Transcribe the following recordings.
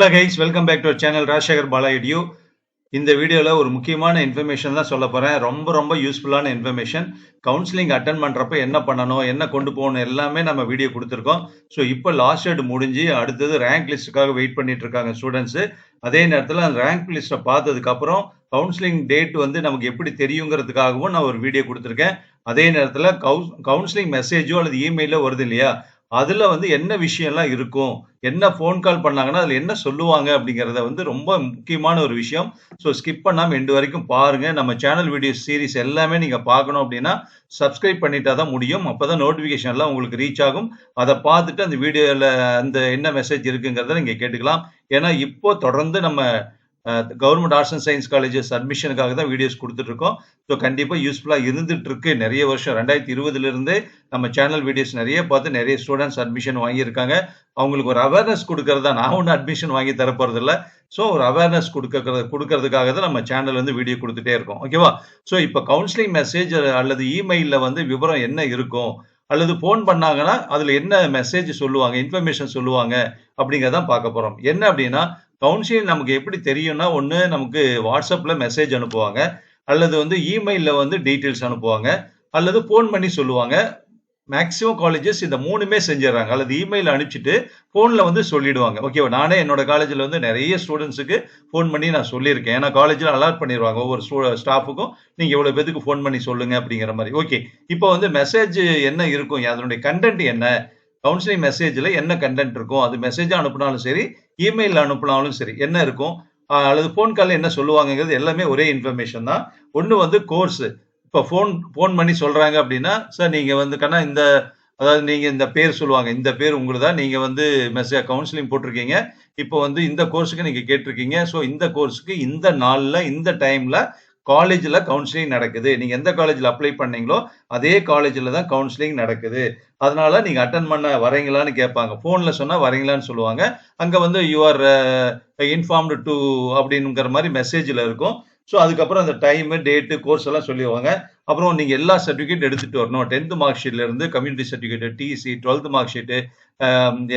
Hello guys welcome back to channel Rajasekar பாலாயிடியூ இந்த வீடியோவில் ஒரு முக்கியமான இன்ஃபர்மேஷன் தான் சொல்ல போகிறேன் ரொம்ப ரொம்ப யூஸ்ஃபுல்லான இன்ஃபர்மேஷன் கவுன்சிலிங் அட்டன் பண்ணுறப்ப என்ன பண்ணணும் என்ன கொண்டு போகணும் எல்லாமே நம்ம வீடியோ கொடுத்துருக்கோம். ஸோ இப்போ லாஸ்ட் டேட் முடிஞ்சு அடுத்தது ரேங்க் லிஸ்ட்டுக்காக வெயிட் பண்ணிட்டு இருக்காங்க ஸ்டூடெண்ட்ஸு அதே நேரத்தில் அந்த ரேங்க் லிஸ்ட்டை பார்த்ததுக்கப்புறம் கவுன்சிலிங் டேட் வந்து நமக்கு எப்படி தெரியுங்கிறதுக்காகவும் நான் ஒரு வீடியோ கொடுத்துருக்கேன். அதே நேரத்தில் கவு கவுன்சிலிங் மெசேஜோ அல்லது இமெயிலோ வருது இல்லையா? அதில் வந்து என்ன விஷயம்லாம் இருக்கும்? என்ன ஃபோன் கால் பண்ணாங்கன்னா அதில் என்ன சொல்லுவாங்க அப்படிங்கிறத வந்து ரொம்ப முக்கியமான ஒரு விஷயம். ஸோ ஸ்கிப் பண்ணாமல் எண்டு வரைக்கும் பாருங்கள் நம்ம சேனல் வீடியோ சீரிஸ் எல்லாமே நீங்கள் பார்க்கணும் அப்படின்னா சப்ஸ்கிரைப் பண்ணிட்டா தான் முடியும். அப்போ தான் நோட்டிஃபிகேஷன்லாம் உங்களுக்கு ரீச் ஆகும். அதை பார்த்துட்டு அந்த வீடியோவில் அந்த என்ன மெசேஜ் இருக்குங்கிறத நீங்கள் கேட்டுக்கலாம். ஏன்னா இப்போ தொடர்ந்து நம்ம government arts and science colleges அட்மிஷனுக்காக தான் வீடியோஸ் கொடுத்துட்டு இருக்கோம் ஸோ கண்டிப்பாக யூஸ்ஃபுல்லாக இருந்துட்டு இருக்கு நிறைய வருஷம் ரெண்டாயிரத்தி இருபதுலேருந்து நம்ம சேனல் வீடியோஸ் நிறைய பார்த்து நிறைய ஸ்டூடெண்ட்ஸ் அட்மிஷன் வாங்கியிருக்காங்க. அவங்களுக்கு ஒரு அவேர்னஸ் கொடுக்கறதா நான் ஒன்றும் அட்மிஷன் வாங்கி தரப்போறதில்ல. இல்லை ஸோ ஒரு அவேர்னஸ் கொடுக்கறது கொடுக்கறதுக்காக தான் நம்ம சேனல் வந்து வீடியோ கொடுத்துட்டே இருக்கோம். ஓகேவா ஸோ இப்போ கவுன்சிலிங் மெசேஜ் அல்லது இமெயிலில் வந்து விவரம் என்ன இருக்கும் அல்லது ஃபோன் பண்ணாங்கன்னா அதில் என்ன மெசேஜ் சொல்லுவாங்க இன்ஃபர்மேஷன் சொல்லுவாங்க அப்படிங்கிறதான் பார்க்க போகிறோம் என்ன அப்படின்னா கவுன்சிலிங் நமக்கு எப்படி தெரியும்னா ஒன்று நமக்கு வாட்ஸ்அப்பில் மெசேஜ் அனுப்புவாங்க. அல்லது வந்து இமெயிலில் வந்து டீட்டெயில்ஸ் அனுப்புவாங்க. அல்லது ஃபோன் பண்ணி சொல்லுவாங்க. மேக்ஸிமம் காலேஜஸ் இந்த மூணுமே செஞ்சிடறாங்க. அல்லது இமெயில் அனுப்பிச்சிட்டு ஃபோனில் வந்து சொல்லிடுவாங்க. ஓகேவா நானே என்னோட காலேஜில் வந்து நிறைய ஸ்டூடெண்ட்ஸுக்கு ஃபோன் பண்ணி நான் சொல்லியிருக்கேன். ஏன்னா காலேஜில் அலாட் பண்ணிடுவாங்க. ஒவ்வொரு ஸ்டூ ஸ்டாஃபுக்கும் நீங்கள் இவ்வளோ பேத்துக்கு ஃபோன் பண்ணி சொல்லுங்க அப்படிங்கிற மாதிரி. ஓகே இப்போ வந்து மெசேஜ் என்ன இருக்கும்? அதனுடைய கண்டென்ட் என்ன? கவுன்சிலிங் மெசேஜில் என்ன கண்டென்ட் இருக்கும் அது மெசேஜாக அனுப்புனாலும் சரி இமெயில் அனுப்புனாலும் சரி என்ன இருக்கும்? அல்லது ஃபோன் காலில் என்ன சொல்லுவாங்கங்கிறது எல்லாமே ஒரே இன்ஃபர்மேஷன் தான். ஒன்று வந்து கோர்ஸ் இப்போ ஃபோன் ஃபோன் பண்ணி சொல்கிறாங்க அப்படின்னா சார் நீங்கள் வந்து கண்ணா இந்த அதாவது நீங்கள் இந்த பேர் சொல்லுவாங்க இந்த பேர் உங்களுக்கு தான் நீங்கள் வந்து மெசேஜ் கவுன்சிலிங் போட்டிருக்கீங்க. இப்போ வந்து இந்த கோர்ஸுக்கு நீங்கள் கேட்டிருக்கீங்க. ஸோ இந்த கோர்ஸுக்கு இந்த நாளில் இந்த டைமில் காலேஜில் கவுன்சிலிங் நடக்குது. நீங்கள் எந்த காலேஜில் அப்ளை பண்ணீங்களோ அதே காலேஜில் தான் கவுன்சிலிங் நடக்குது. அதனால நீங்கள் அட்டன் பண்ண வரீங்களான்னு கேட்பாங்க. ஃபோனில் சொன்னால் வரீங்களான்னு சொல்லுவாங்க. அங்கே வந்து யூஆர் இன்ஃபார்ம்டு டு அப்படிங்கிற மாதிரி மெசேஜில் இருக்கும். ஸோ அதுக்கப்புறம் அந்த டைமு டேட்டு கோர்ஸ் எல்லாம் சொல்லிடுவாங்க. அப்புறம் நீங்கள் எல்லா சர்டிஃபிகேட் எடுத்துகிட்டு வரணும். Tenth mark ஷீட்லேருந்து community certificate TC twelfth mark sheet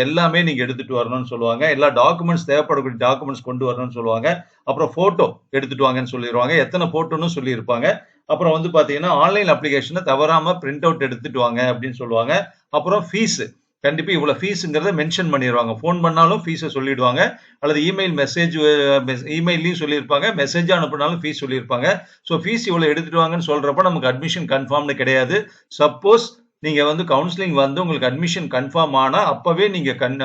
எல்லாமே நீங்கள் எடுத்துகிட்டு வரணும்னு சொல்லுவாங்க. எல்லா டாக்குமெண்ட்ஸ் தேவைப்படக்கூடிய டாக்குமெண்ட்ஸ் கொண்டு வரணும்னு சொல்லுவாங்க. அப்புறம் ஃபோட்டோ எடுத்துகிட்டு வாங்கன்னு சொல்லிடுவாங்க. எத்தனை ஃபோட்டோன்னு சொல்லியிருப்பாங்க. அப்புறம் வந்து பார்த்தீங்கன்னா ஆன்லைன் அப்ளிகேஷனை தவறாமல் பிரிண்ட் அவுட் எடுத்துகிட்டு வாங்க அப்படின்னு சொல்லுவாங்க. அப்புறம் ஃபீஸு கண்டிப்பாக இவ்வளோ ஃபீஸுங்கிறத மென்ஷன் பண்ணிடுவாங்க ஃபோன் பண்ணாலும் ஃபீஸை சொல்லிடுவாங்க. அல்லது இமெயில் மெசேஜ் இமெயிலையும் சொல்லியிருப்பாங்க. மெசேஜாக அனுப்பினாலும் ஃபீஸ் சொல்லியிருப்பாங்க. ஸோ ஃபீஸ் இவ்வளோ எடுத்துட்டு வாங்கன்னு சொல்கிறப்ப நமக்கு அட்மிஷன் கன்ஃபார்ம்னு கிடையாது. சப்போஸ் நீங்கள் வந்து கவுன்சிலிங் வந்து உங்களுக்கு அட்மிஷன் கன்ஃபார்ம் ஆனால் அப்போவே நீங்கள் கண்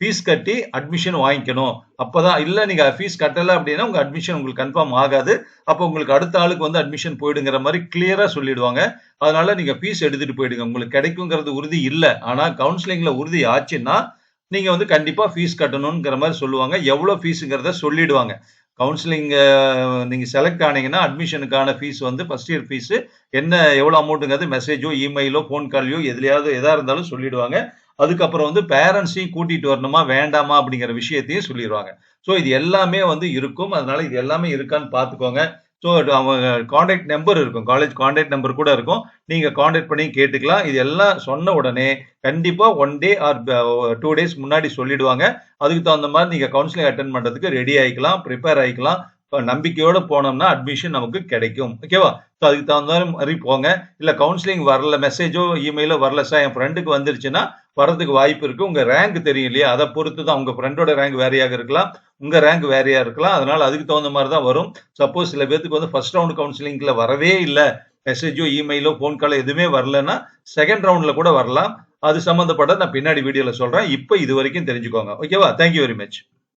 ஃபீஸ் கட்டி அட்மிஷன் வாங்கிக்கணும். அப்போதான் இல்லை நீங்கள் ஃபீஸ் கட்டலை அப்படின்னா உங்கள் அட்மிஷன் உங்களுக்கு கன்ஃபார்ம் ஆகாது. அப்போ உங்களுக்கு அடுத்த ஆளுக்கு வந்து அட்மிஷன் போயிடுங்கிற மாதிரி கிளியராக சொல்லிடுவாங்க. அதனால நீங்கள் ஃபீஸ் எடுத்துகிட்டு போயிடுங்க. உங்களுக்கு கிடைக்குங்கிறது உறுதி இல்லை. ஆனால் கவுன்சிலிங்கில் உறுதி ஆச்சுன்னா நீங்கள் வந்து கண்டிப்பாக ஃபீஸ் கட்டணுங்கிற மாதிரி சொல்லுவாங்க. எவ்வளோ ஃபீஸுங்கிறத சொல்லிடுவாங்க. கவுன்சிலிங் நீங்கள் செலக்ட் ஆனீங்கன்னா அட்மிஷனுக்கான ஃபீஸ் வந்து ஃபஸ்ட் இயர் ஃபீஸு என்ன எவ்வளோ அமௌண்ட்டுங்கிறது மெசேஜோ இமெயிலோ ஃபோன் கால்லையோ எதுலையாவது எதாக இருந்தாலும் சொல்லிடுவாங்க. அதுக்கப்புறம் வந்து பேரண்ட்ஸையும் கூட்டிட்டு வரணுமா வேண்டாமா அப்படிங்கிற விஷயத்தையும் சொல்லிடுவாங்க ஸோ இது எல்லாமே வந்து இருக்கும். அதனால இது எல்லாமே இருக்கான்னு பார்த்துக்கோங்க. ஸோ அவங்க காண்டாக்ட் நம்பர் இருக்கும். காலேஜ் காண்டாக்ட் நம்பர் கூட இருக்கும். நீங்கள் காண்டாக்ட் பண்ணி கேட்டுக்கலாம். இது எல்லாம் சொன்ன உடனே கண்டிப்பாக one day or two days முன்னாடி சொல்லிடுவாங்க. அதுக்கு தகுந்த மாதிரி நீங்கள் கவுன்சிலிங் அட்டன் பண்ணுறதுக்கு ரெடி ஆகிக்கலாம் ப்ரிப்பேர் ஆகிக்கலாம் நம்பிக்கையோட போனோம்னா அட்மிஷன் நமக்கு கிடைக்கும். ஓகேவா ஸோ அதுக்கு தகுந்த மாதிரி போங்க. இல்லை கவுன்சிலிங் வரல மெசேஜோ இமெயிலோ வரல சார் என் ஃப்ரெண்டுக்கு வந்துருச்சுன்னா வரதுக்கு வாய்ப்பு இருக்கு. உங்க ரேங்க் தெரியும் இல்லையா? அதை பொறுத்து தான் உங்க ஃப்ரெண்டோட ரேங்க் வேறையாக இருக்கலாம். உங்க ரேங்க் வேறையா இருக்கலாம். அதனால அதுக்கு தகுந்த மாதிரி தான் வரும். சப்போஸ் சில பேருக்கு வந்து ஃபர்ஸ்ட் ரவுண்ட் கவுன்சிலிங்ல வரவே இல்லை. மெசேஜோ இமெயிலோ ஃபோன் காலோ எதுவுமே வரலன்னா செகண்ட் ரவுண்ட்ல கூட வரலாம். அது சம்மந்தப்பட்ட நான் பின்னாடி வீடியோவில் சொல்றேன். இப்போ இது வரைக்கும் தெரிஞ்சுக்கோங்க. ஓகேவா தேங்க்யூ வெரி மச்